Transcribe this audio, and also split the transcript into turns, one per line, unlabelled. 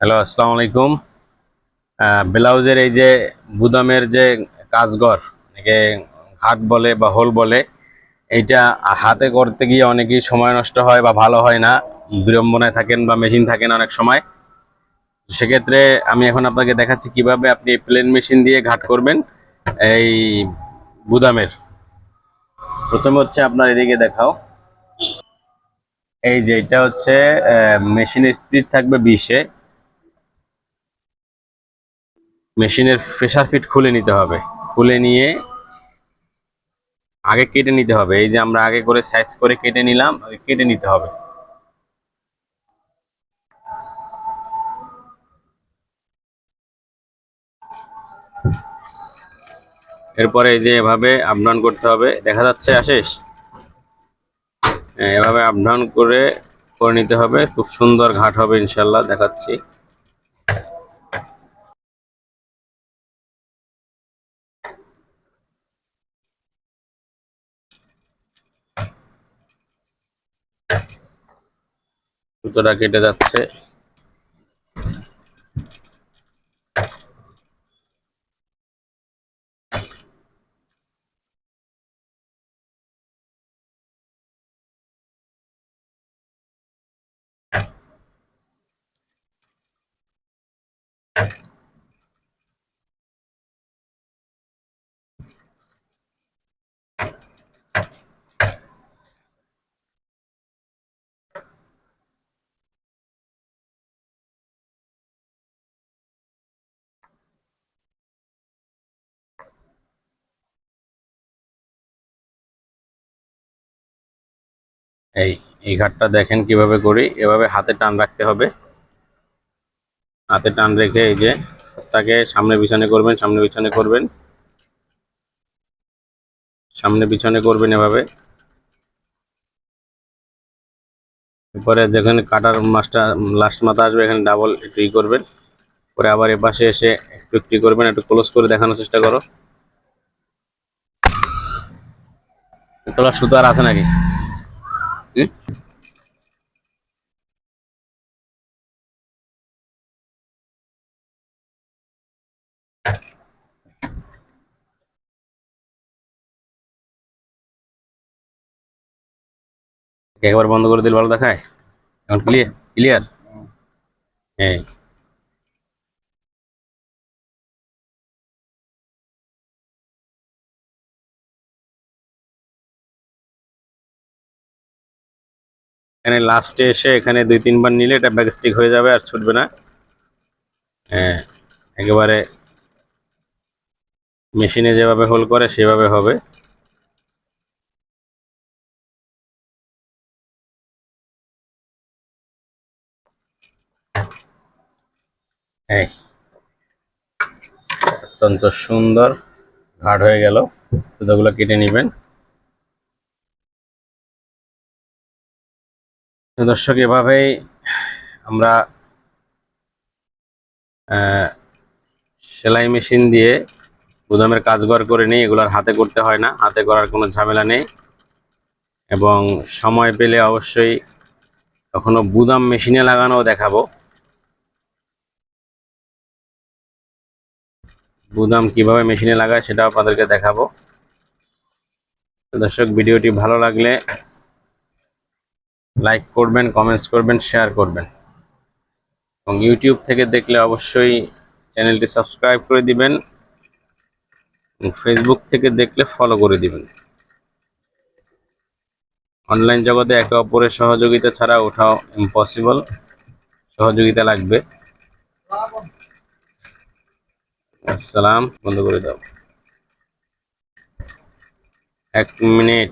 Hello, আসসালামু আলাইকুম। ব্লাউজের এই যে বুদামের যে কাজগর একে হাট বলে বা হোল বলে, এইটা হাতে করতে গিয়ে অনেকই সময় নষ্ট হয় বা ভালো হয় না। বিড়ম্বনায় থাকেন বা মেশিন থাকেন অনেক সময়। সেক্ষেত্রে আমি এখন আপনাকে দেখাচ্ছি কীভাবে আপনি প্লেন মেশিন দিয়ে ঘাট করবেন এই বুদামের প্রথমে হচ্ছে আপনার এদিকে দেখাও। এই যে এটা হচ্ছে মেশিনের স্পিড থাকবে বিশে। মেশিনের প্রেসার ফিট খুলে নিতে হবে। খুলে নিয়ে আগে কেটে নিতে হবে। এই যে আমরা আগে করে সাইজ করে কেটে নিলাম কেটে নিতে হবে। এরপরে এই যে এভাবে আপ ডাউন করতে হবে। দেখা যাচ্ছে আশিস? হ্যাঁ, এভাবে আপ ডাউন করে করে নিতে হবে। খুব সুন্দর ঘাট হবে ইনশাল্লাহ দেখাচ্ছি। সুতোটা কেটে যাচ্ছে। এই এই ঘাটটা দেখেন কীভাবে করি। এভাবে হাতে টান রাখতে হবে। হাতে টান রেখে এই যে তাকে সামনে পিছনে করবেন, সামনে পিছনে করবেন। সামনে পিছনে করবেন এভাবে। এরপরে যেখানে কাটার মাছটা লাস্ট মাথা আসবে, এখানে ডাবল একটু ই করবেন। পরে আবার এপাশে এসে একটু একটু করবেন, একটু ক্লোজ করে দেখানোর চেষ্টা করো। তোলার সুতো আর আছে নাকি? হুম? একবার বন্ধ করে দিলে ভালো দেখায়? এখন ক্লিয়ার ক্লিয়ার হ্যাঁ। এখানে লাস্টে এসে এখানে দুই, তিনবার নিলে এটা ব্যাকস্টিক হয়ে যাবে আর ছুটবে না। হ্যাঁ একেবারে মেশিনে যেভাবে হোল করে সেভাবে হবে। অত্যন্ত সুন্দর ঘাট হয়ে গেল। সুতোগুলো কেটে নেবেন। দর্শক, এভাবেই আমরা সেলাই মেশিন দিয়ে গুদামের কাজগর করে নিই। এগুলোর হাতে করতে হয় না। হাতে করার কোনো ঝামেলা নেই। এবং সময় পেলে অবশ্যই কখনো বুদাম মেশিনে লাগানো দেখাবো। বুদাম কীভাবে মেশিনে লাগায় সেটা আপনাদেরকে দেখাবো। দর্শক, ভিডিওটি ভালো লাগলে লাইক করবেন কমেন্টস করবেন শেয়ার করবেন। এবং ইউটিউব থেকে দেখলে অবশ্যই চ্যানেলটি সাবস্ক্রাইব করে দিবেন ফেসবুক থেকে দেখলে ফলো করে দিবেন। অনলাইন জগতে একে অপরের সহযোগিতা ছাড়া ওঠাও ইম্পসিবল সহযোগিতা লাগবে। আসসালাম, বন্ধ করে দাও। এক মিনিট।